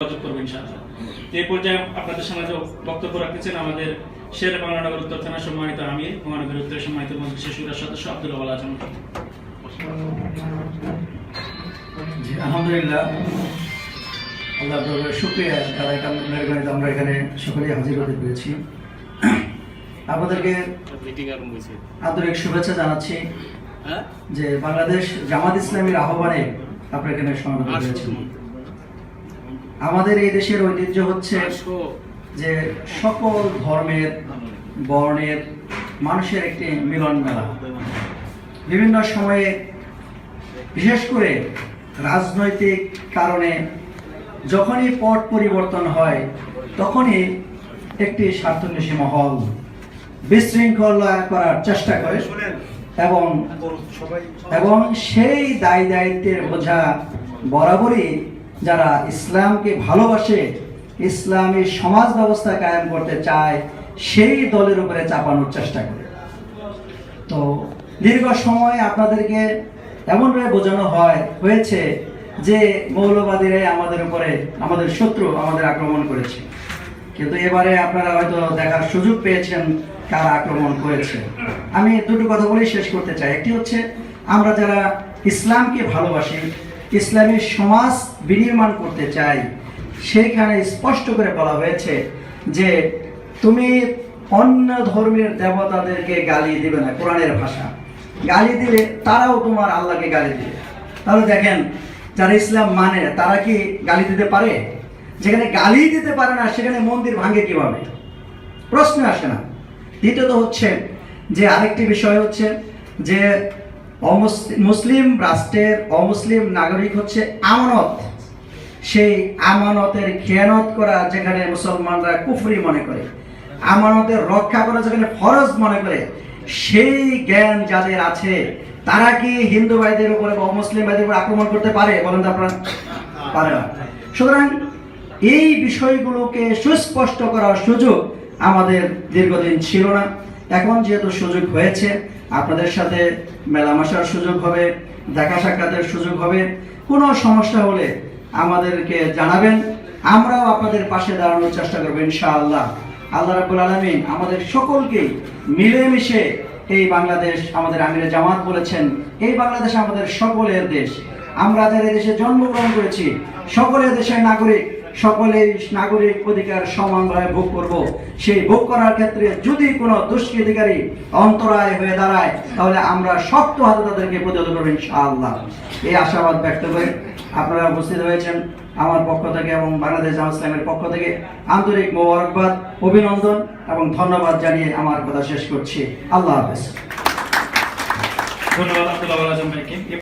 যোগাযোগ করব ইনশাআল্লাহ। এই পর্যায়ে আপনাদের সামনে বক্তব্য রাখতেছেন আমাদের শের বাংলানগর উত্তর থানা সম্মানিত আমির মহানগর উত্তর সম্মানিত মন্ত্রী শিশুরা সদস্য আব্দুল আওয়াল আজম। আলহামদুলিল্লাহ। আল্লাহ শুক্রিয়া তারা এটা আমরা এখানে সকলেই হাজির হতে পেরেছি। আপনাদেরকে আন্তরিক শুভেচ্ছা জানাচ্ছি যে বাংলাদেশ জামাত ইসলামীর আহ্বানে আপনারা এখানে হয়েছেন। আমাদের এই দেশের ঐতিহ্য হচ্ছে যে সকল ধর্মের বর্ণের মানুষের একটি মিলন মেলা বিভিন্ন সময়ে বিশেষ করে রাজনৈতিক কারণে যখনই পট পরিবর্তন হয় তখনই একটি স্বার্থন্বেষী মহল বিশৃঙ্খলা করার চেষ্টা করে এবং এবং সেই দায় দায়িত্বের বোঝা বরাবরই যারা ইসলামকে ভালোবাসে, ইসলামী সমাজ ব্যবস্থা কায়েম করতে চায়, সেই দলের উপরে চাপানোর চেষ্টা করে। তো দীর্ঘ সময় আপনাদেরকে এমনভাবে বোঝানো হয়, হয়েছে যে মৌলবাদীরাই আমাদের উপরে, আমাদের শত্রু, আমাদের আক্রমণ করেছে। কিন্তু এবারে আপনারা হয়তো দেখার সুযোগ পেয়েছেন কার আক্রমণ করেছে। আমি দুটো কথা বলেই শেষ করতে চাই। একটি হচ্ছে, আমরা যারা ইসলামকে ভালোবাসি ইসলামী সমাজ বিনির্মাণ করতে চাই। সেইখানে স্পষ্ট করে বলা হয়েছে যে, তুমি অন্য ধর্মের দেবতাদেরকে গালি দিবে না, কোরআনের ভাষা। গালি দিলে তারাও তোমার আল্লাহকে গালি দিবে। তাহলে দেখেন, যারা ইসলাম মানে তারা কি গালি দিতে পারে? যেখানে গালি দিতে পারে না, সেখানে মন্দির ভাঙে কীভাবে? প্রশ্ন আসে না। দ্বিতীয়ত হচ্ছে যে, আরেকটি বিষয় হচ্ছে যে মুসলিম রাষ্ট্রের অমুসলিম নাগরিক হচ্ছে আমানত। সেই আমানতের খেয়ানত করা যেখানে মুসলমানরা কুফরি মনে করে, আমানতের রক্ষা করা যেখানে ফরজ মনে করে, সেই জ্ঞান যাদের আছে, তারা কি হিন্দু ভাইদের উপরে বা মুসলিম ভাইদের উপরে আক্রমণ করতে পারে? বলেন তো আপনারা। পারে না। সুতরাং এই বিষয়গুলোকে সুস্পষ্ট করার সুযোগ আমাদের দীর্ঘদিন ছিল না। এখন যেহেতু সুযোগ হয়েছে, আপনাদের সাথে মেলামেশার সুযোগ হবে, দেখা সাক্ষাতের সুযোগ হবে, কোনো সমস্যা হলে আমাদেরকে জানাবেন। আমরাও আপনাদের পাশে দাঁড়ানোর চেষ্টা করব ইনশাআল্লাহ। আল্লাহ রাবুল আলমিন আমাদের সকলকে মিলেমিশে এই বাংলাদেশ আমাদের আমিরে জামাত বলেছেন, এই বাংলাদেশ আমাদের সকলের দেশ। আমরা যারা এই দেশে জন্মগ্রহণ করেছি, সকলের দেশের নাগরিক সকলেই নাগরিক অধিকার সমানভাবে ভোগ করব। সেই ভোগ করার ক্ষেত্রে যদি কোনো দুষ্কৃতিকারী অন্তরায় হয়ে দাঁড়ায়, তাহলে আমরা শক্ত হাতে তাদেরকে প্রতিহত করব ইনশাআল্লাহ। এই আশাবাদ ব্যক্ত করে আপনারা উপস্থিত হয়েছেন আমার পক্ষ থেকে এবং বাংলাদেশ ইসলামের পক্ষ থেকে। আন্তরিক মোবারকবাদ, অভিনন্দন এবং ধন্যবাদ জানিয়ে আমার কথা শেষ করছি। আল্লাহ হাফেজ। ধন্যবাদ আব্দুল আওয়াল আজম ভাইকে।